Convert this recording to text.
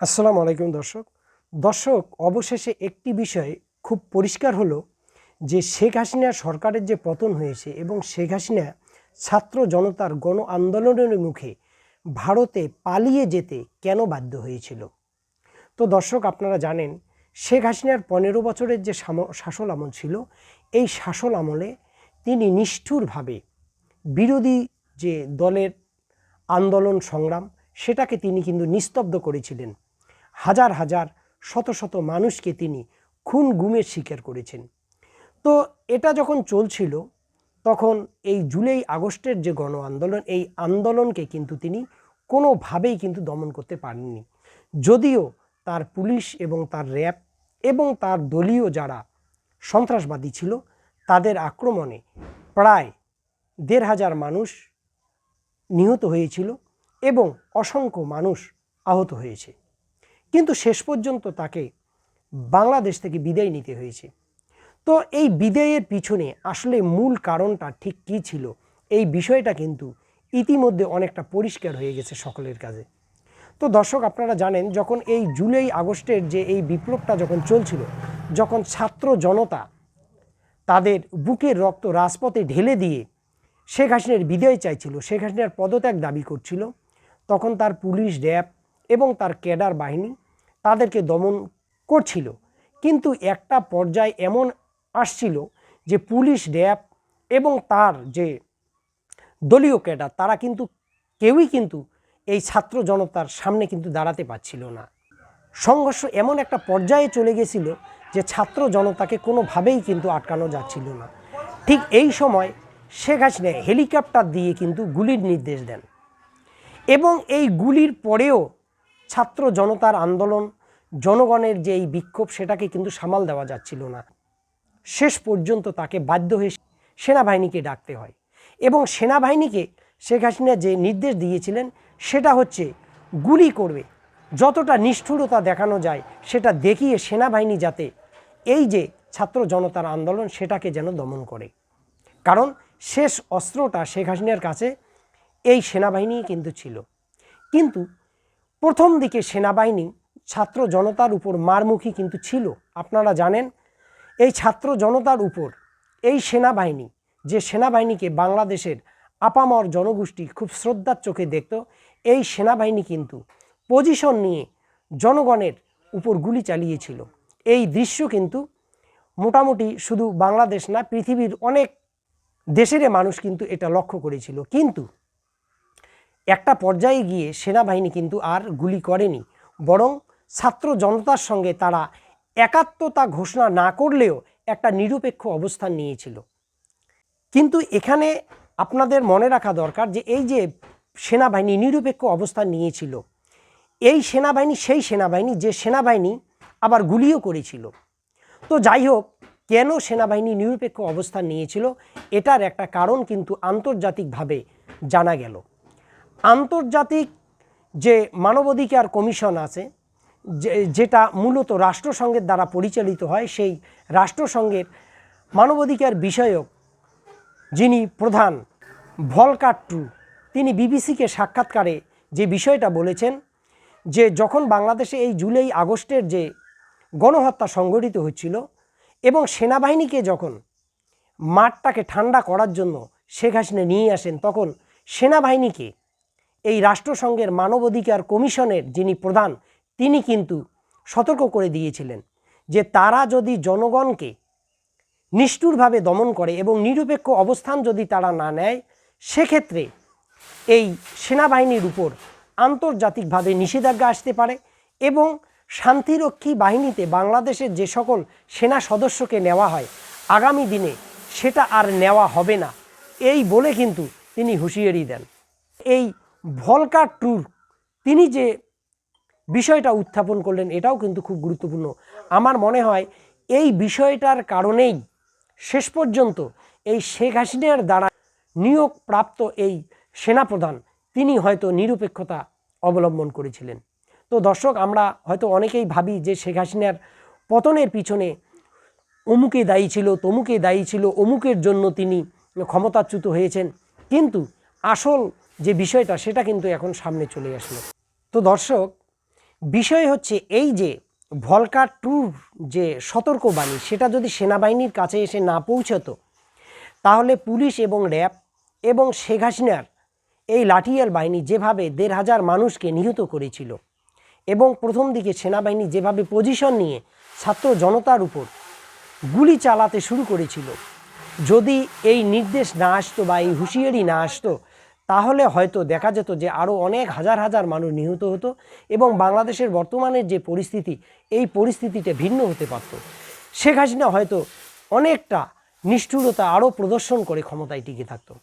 আসসালামু আলাইকুম দর্শক। দর্শক, অবশেষে একটি বিষয় খুব পরিষ্কার হলো যে শেখ হাসিনা সরকারের যে পতন হয়েছে এবং শেখ হাসিনা ছাত্র জনতার গণ আন্দোলনের মুখে ভারতে পালিয়ে যেতে কেন বাধ্য হয়েছিল? তো দর্শক, আপনারা জানেন, শেখ হাসিনার পনেরো বছরের যে শাসন আমল ছিল, এই শাসন আমলে তিনি নিষ্ঠুরভাবে বিরোধী যে দলের আন্দোলন সংগ্রাম, সেটাকে তিনি কিন্তু নিস্তব্ধ করেছিলেন। হাজার হাজার, শত শত মানুষকে তিনি খুন গুমের শিকার করেছেন। তো এটা যখন চলছিল, তখন এই জুলাই আগস্টের যে গণ আন্দোলন, এই আন্দোলনকে কিন্তু তিনি কোনোভাবেই কিন্তু দমন করতে পারেননি। যদিও তার পুলিশ এবং তার র্যাব এবং তার দলীয় যারা সন্ত্রাসবাদী ছিল, তাদের আক্রমণে প্রায় দেড় হাজার মানুষ নিহত হয়েছিল এবং অসংখ্য মানুষ আহত হয়েছে। কিন্তু শেষ পর্যন্ত তাকে বাংলাদেশ থেকে বিদায় নিতে হয়েছে। তো এই বিদায়ের পিছনে আসলে মূল কারণটা ঠিক কী ছিল, এই বিষয়টা কিন্তু ইতিমধ্যে অনেকটা পরিষ্কার হয়ে গেছে সকলের কাছে। তো দর্শক, আপনারা জানেন, যখন এই জুলাই আগস্টের যে এই বিপ্লবটা যখন চলছিল, যখন ছাত্র জনতা তাদের বুকের রক্ত রাজপথে ঢেলে দিয়ে শেখ হাসিনার বিদায় চাইছিল, শেখ হাসিনার পদত্যাগ দাবি করছিল, তখন তার পুলিশ, র্যাব এবং তার ক্যাডার বাহিনী তাদেরকে দমন করছিল। কিন্তু একটা পর্যায়ে এমন আসছিল যে পুলিশ র্যাব এবং তার যে দলীয় ক্যাডার, তারা কিন্তু কেউই কিন্তু এই ছাত্র জনতার সামনে কিন্তু দাঁড়াতে পারছিল না। সংঘর্ষ এমন একটা পর্যায়ে চলে গেছিল যে ছাত্র জনতাকে কোনোভাবেই কিন্তু আটকানো যাচ্ছিল না। ঠিক এই সময় শেখ হাসিনা হেলিকপ্টার দিয়ে কিন্তু গুলির নির্দেশ দেন এবং এই গুলির পরেও ছাত্র জনতার আন্দোলন, জনগণের যে এই বিক্ষোভ সেটাকে কিন্তু সামাল দেওয়া যাচ্ছিল না। শেষ পর্যন্ত তাকে বাধ্য হয়ে সেনাবাহিনীকে ডাকতে হয় এবং সেনাবাহিনীকে শেখ হাসিনা যে নির্দেশ দিয়েছিলেন সেটা হচ্ছে গুলি করবে। যতটা নিষ্ঠুরতা দেখানো যায় সেটা দেখিয়ে সেনাবাহিনী যাতে এই যে ছাত্র জনতার আন্দোলন সেটাকে যেন দমন করে। কারণ শেষ অস্ত্রটা শেখ হাসিনার কাছে এই সেনাবাহিনী কিন্তু ছিল। কিন্তু প্রথম দিকে সেনাবাহিনী ছাত্র জনতার উপর মারমুখী কিন্তু ছিল। আপনারা জানেন, এই ছাত্র জনতার উপর, এই সেনাবাহিনী, যে সেনাবাহিনীকে বাংলাদেশের আপামর জনগোষ্ঠী খুব শ্রদ্ধার চোখে দেখত, এই সেনাবাহিনী কিন্তু পজিশন নিয়ে জনগণের উপর গুলি চালিয়েছিল। এই দৃশ্য কিন্তু মোটামুটি শুধু বাংলাদেশ না, পৃথিবীর অনেক দেশের মানুষ কিন্তু এটা লক্ষ্য করেছিল। কিন্তু একটা পর্যায়ে গিয়ে সেনাবাহিনী কিন্তু আর গুলি করেনি, বরং ছাত্র জনতার সঙ্গে তারা একাত্মতা ঘোষণা না করলেও একটা নিরপেক্ষ অবস্থান নিয়েছিল। কিন্তু এখানে আপনাদের মনে রাখা দরকার যে এই যে সেনাবাহিনী নিরপেক্ষ অবস্থান নিয়েছিল, এই সেনাবাহিনী, সেই সেনাবাহিনী, যে সেনাবাহিনী আবার গুলিও করেছিল। তো যাই হোক, কেন সেনাবাহিনী নিরপেক্ষ অবস্থান নিয়েছিল এটার একটা কারণ কিন্তু আন্তর্জাতিকভাবে জানা গেল। আন্তর্জাতিক যে মানবাধিকার কমিশন আছে যেটা মূলত রাষ্ট্রসংঘের দ্বারা পরিচালিত হয়, সেই রাষ্ট্রসংঘের মানবাধিকার বিষয়ক যিনি প্রধান ভলকার টু তিনি বিবিসিকে সাক্ষাৎকারে যে বিষয়টা বলেছেন যে, যখন বাংলাদেশে এই জুলাই আগস্টের যে গণহত্যা সংঘটিত হচ্ছিল এবং সেনাবাহিনীকে যখন মাঠটাকে ঠান্ডা করার জন্য শেখ হাসিনা নিয়ে আসেন, তখন সেনাবাহিনীকে এই রাষ্ট্রসংঘের মানবাধিকার কমিশনের যিনি প্রধান, তিনি কিন্তু সতর্ক করে দিয়েছিলেন যে তারা যদি জনগণকে নিষ্ঠুরভাবে দমন করে এবং নিরপেক্ষ অবস্থান যদি তারা না নেয়, সেক্ষেত্রে এই সেনাবাহিনীর উপর আন্তর্জাতিকভাবে নিষেধাজ্ঞা আসতে পারে এবং শান্তিরক্ষী বাহিনীতে বাংলাদেশের যে সকল সেনা সদস্যকে নেওয়া হয়, আগামী দিনে সেটা আর নেওয়া হবে না। এই বলে কিন্তু তিনি হুঁশিয়ারি দেন। এই ভলকার ট্যুর তিনি যে বিষয়টা উত্থাপন করলেন, এটাও কিন্তু খুব গুরুত্বপূর্ণ। আমার মনে হয় এই বিষয়টার কারণেই শেষ পর্যন্ত এই শেখ হাসিনার দ্বারা নিয়োগ প্রাপ্ত এই সেনাপ্রধান, তিনি হয়তো নিরপেক্ষতা অবলম্বন করেছিলেন। তো দর্শক, আমরা হয়তো অনেকেই ভাবি যে শেখ হাসিনার পতনের পিছনে অমুকে দায়ী ছিল, তমুকে দায়ী ছিল, অমুকের জন্য তিনি ক্ষমতাচ্যুত হয়েছেন। কিন্তু আসল যে বিষয়টা সেটা কিন্তু এখন সামনে চলে আসলো। তো দর্শক, বিষয় হচ্ছে এই যে ভলকার ট্যুর যে সতর্কবাণী, সেটা যদি সেনাবাহিনীর কাছে এসে না পৌঁছতো, তাহলে পুলিশ এবং র্যাব এবং শেখ হাসিনার এই লাঠিয়াল বাহিনী যেভাবে দেড় হাজার মানুষকে নিহত করেছিল এবং প্রথম দিকে সেনাবাহিনী যেভাবে পজিশন নিয়ে ছাত্র জনতার উপর গুলি চালাতে শুরু করেছিল, যদি এই নির্দেশ না আসতো বা এই হুঁশিয়ারি না আসতো তাহলে হয়তো দেখা যেত যে আরও অনেক হাজার হাজার মানুষ নিহত হতো এবং বাংলাদেশের বর্তমানের যে পরিস্থিতি, এই পরিস্থিতিতে ভিন্ন হতে পারত। শেখ হাসিনা হয়তো অনেকটা নিষ্ঠুরতা আরও প্রদর্শন করে ক্ষমতায় টিকে থাকতো।